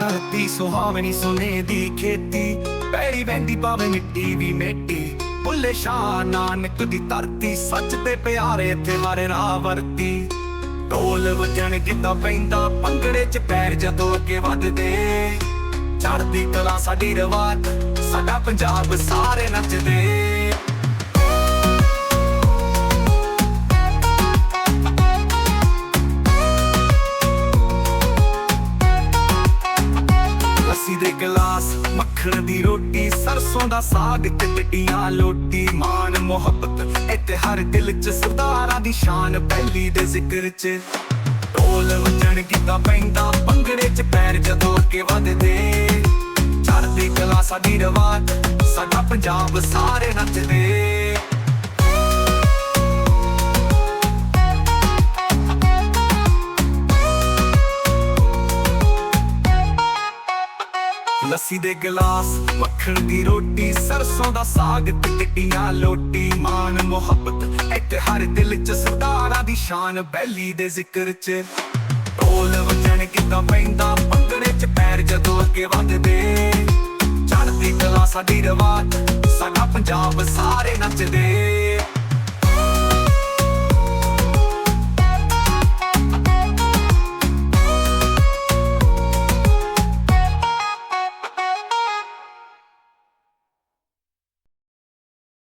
ਧਰਤੀ ਸੁਹਾਵਣੀ ਸੋਨੇ ਦੀ ਖੇਤੀ। ਪੈਰੀ ਵੈਂਦੀ ਪਾਵੇ ਮਿੱਟੀ ਵੀ ਮਿੱਟੀ। ਬੁੱਲੇ ਸ਼ਾਹ ਨਾਨਕ ਦੀ ਧਰਤੀ, ਸੱਚ ਤੇ ਪਿਆਰੇ ਇੱਥੇ ਮਾਰੇ ਰਾਹ ਵਰਤੀ। ਢੋਲ ਵਜਣ ਗਿੱਧਾ ਪੈਂਦਾ ਪੰਗੜੇ 'ਚ ਪੈਰ ਜਦੋਂ ਅੱਗੇ ਵੱਧਦੇ। ਚੜ੍ਹਦੀ ਕਲਾ ਸਾਡੀ ਰਵਾਤ ਸਾਡਾ ਪੰਜਾਬ ਸਾਰੇ ਨੱਚਦੇ। ਲੱਸੀ ਦੇ ਗਲਾਸ, ਮੱਖਣ ਦੀ ਰੋਟੀ, ਸਰਸੋਂ ਦਾ ਸਾਗ ਤੇ ਟਿੱਡੀਆਂ ਲੋਟੀ। ਮਾਨ ਮੁਹੱਬਤ, ਇੱਥੇ ਹਰ ਦਿਲ 'ਚ ਸਰਦਾਰਾਂ ਦੀ ਸ਼ਾਨ। ਪਹਿਲੀ ਦੇ ਜ਼ਿਕਰ 'ਚ ਢੋਲ ਵਜਣ ਕੀਤਾ ਪੈਂਦਾ ਪੰਗੜੇ 'ਚ ਪੈਰ ਜਦੋਂ ਅੱਗੇ ਵੱਧਦੇ। ਚੜ੍ਹਦੀ ਕਲਾ ਸਾਡੀ ਰਵਾਜ਼, ਸਾਡਾ ਪੰਜਾਬ ਸਾਰੇ ਨੱਚਦੇ। ਲੱਸੀ ਦੇ ਗਲਾਸ, ਮੱਖਣ ਦੀ ਰੋਟੀ, ਸਰਸੋਂ ਦਾ ਸਾਗ ਤੇ ਟਿੱਡੀਆਂ ਲੋਟੀ, ਮਾਨ ਮੁਹੱਬਤ ਇੱਥੇ ਹਰ ਦਿਲ 'ਚ ਸਰਦਾਰਾਂ ਦੀ ਸ਼ਾਨ, ਬੈਲੀ ਦੇ ਜ਼ਿਕਰ 'ਚ। ਢੋਲ ਵਜਣ ਕਿੱਦਾਂ ਪੈਂਦਾ ਪੰਗੜੇ 'ਚ ਪੈਰ ਜਦੋਂ ਅੱਗੇ ਵੱਧਦੇ। ਚੜ੍ਹਦੀ ਕਲਾ ਸਾਡੀ ਰਵਾਤ, ਸਾਡਾ ਪੰਜਾਬ ਸਾਰੇ ਨੱਚਦੇ।